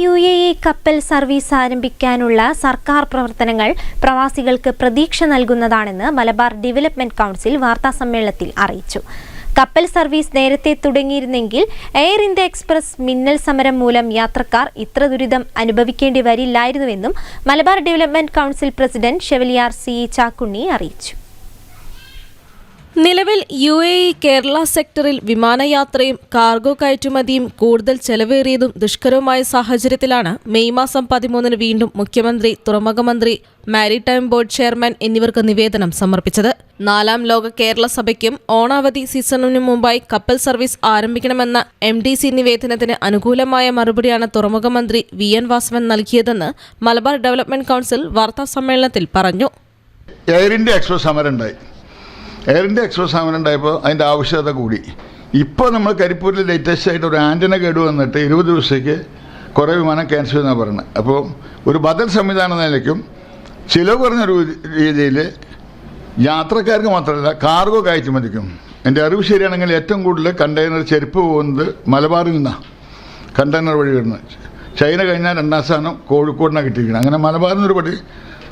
U A E കപ്പൽ service ആരംഭിക്കാനുള്ള സർക്കാർ പ്രവർത്തനങ്ങൾ പ്രവാസികൾക്ക് പ്രതീക്ഷ നൽകുന്നതാണെന്ന് മലബാർ ഡെവലപ്മെന്റ് കൗൺസിൽ വാർത്താസമ്മേളനത്തിൽ അറിയിച്ചു. കപ്പൽ സർവീസ് നേരത്തെ തുടങ്ങിയിരുന്നെങ്കിൽ എയർ ഇന്ത്യ എക്സ്പ്രസ് മിന്നൽ സമരം മൂലം യാത്രക്കാർ ഇത്ര ദുരിതം അനുഭവിക്കേണ്ടി വരില്ലായിരുന്നുവെന്നും Malabar development council president chevalier C Chakkunni അറിയിച്ചു. നിലവിൽ യു എ ഇ കേരള സെക്ടറിൽ വിമാനയാത്രയും കാർഗോ കയറ്റുമതിയും കൂടുതൽ ചെലവേറിയതും ദുഷ്കരവുമായ സാഹചര്യത്തിലാണ് മെയ് മാസം പതിമൂന്നിന് വീണ്ടും മുഖ്യമന്ത്രി തുറമുഖമന്ത്രി മാരിടൈം ബോർഡ് ചെയർമാൻ എന്നിവർക്ക് നിവേദനം സമർപ്പിച്ചത്. നാലാം ലോക കേരള സഭയ്ക്കും ഓണാവധി സീസണിനു മുമ്പായി കപ്പൽ സർവീസ് ആരംഭിക്കണമെന്ന എം ഡി സി നിവേദനത്തിന് അനുകൂലമായ മറുപടിയാണ് തുറമുഖമന്ത്രി വി എൻ വാസവൻ നൽകിയതെന്ന് മലബാർ ഡെവലപ്മെന്റ് കൗൺസിൽ വാർത്താ സമ്മേളനത്തിൽ പറഞ്ഞു. എയർ ഇന്ത്യ എക്സ്പ്രസ് സമരം ഉണ്ടായി. എയർ ഇന്ത്യ എക്സ്പ്രസ് സമരം ഉണ്ടായപ്പോൾ അതിന്റെ ആവശ്യകത കൂടി. ഇപ്പോൾ നമ്മൾ കരിപ്പൂരിൽ ലേറ്റസ്റ്റ് ആയിട്ട് ഒരു ആന്റന കേട് വന്നിട്ട് ഇരുപത് ദിവസത്തേക്ക് കുറേ വിമാനം ക്യാൻസൽ ചെയ്യുന്ന പറയുന്നത് അപ്പോൾ ഒരു ബദൽ സംവിധാനം നിലയ്ക്കും ചിലവ് കുറഞ്ഞൊരു രീതിയിൽ യാത്രക്കാർക്ക് മാത്രമല്ല കാർഗോ കയറ്റുമതിക്കും എന്റെ അറിവ് ശരിയാണെങ്കിൽ ഏറ്റവും കൂടുതൽ കണ്ടെയ്നർ ചെരുപ്പ് പോകുന്നത് മലബാറിൽ നിന്നാണ് കണ്ടെയ്നർ വഴി വരുന്നത്. ചൈന കഴിഞ്ഞാൽ രണ്ടാം സ്ഥാനം കോഴിക്കോടിനാണ് കിട്ടിയിരിക്കുന്നത് അങ്ങനെ മലബാറിൽ നിന്ന് ഒരുപടി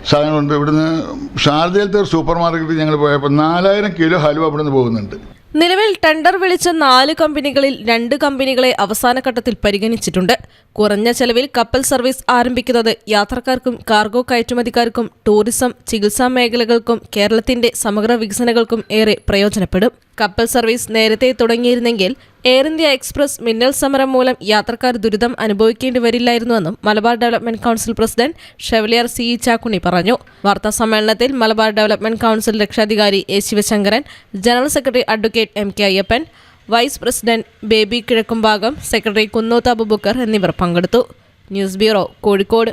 സാധനങ്ങളുണ്ട് ഇവിടുന്ന് ഷാർജയിലത്തെ ഒരു സൂപ്പർ മാർക്കറ്റിൽ ഞങ്ങൾ പോയപ്പോൾ നാലായിരം കിലോ ഹലുവ ഇവിടുന്ന് പോകുന്നുണ്ട്. നിലവിൽ ടെൻഡർ വിളിച്ച നാല് കമ്പനികളിൽ രണ്ട് കമ്പനികളെ അവസാന ഘട്ടത്തിൽ പരിഗണിച്ചിട്ടുണ്ട്. കുറഞ്ഞ ചെലവിൽ കപ്പൽ സർവീസ് ആരംഭിക്കുന്നത് യാത്രക്കാർക്കും കാർഗോ കയറ്റുമതിക്കാർക്കും ടൂറിസം ചികിത്സാ മേഖലകൾക്കും കേരളത്തിന്റെ സമഗ്ര വികസനങ്ങൾക്കും ഏറെ പ്രയോജനപ്പെടും. കപ്പൽ സർവീസ് നേരത്തെ തുടങ്ങിയിരുന്നെങ്കിൽ എയർ ഇന്ത്യ എക്സ്പ്രസ് മിന്നൽ സമരം മൂലം യാത്രക്കാർ ദുരിതം അനുഭവിക്കേണ്ടി വരില്ലായിരുന്നുവെന്നും Malabar development council president chevalier C E Chakkunni പറഞ്ഞു. വാർത്താ സമ്മേളനത്തിൽ മലബാർ ഡെവലപ്മെന്റ് കൗൺസിൽ രക്ഷാധികാരി A Sivasankaran general secretary advocate M K Ayyappan vice president Baby Kizhakkumbhagam secretary Kunnoth Abubakar എന്നിവർ പങ്കെടുത്തു. News bureau Kozhikode.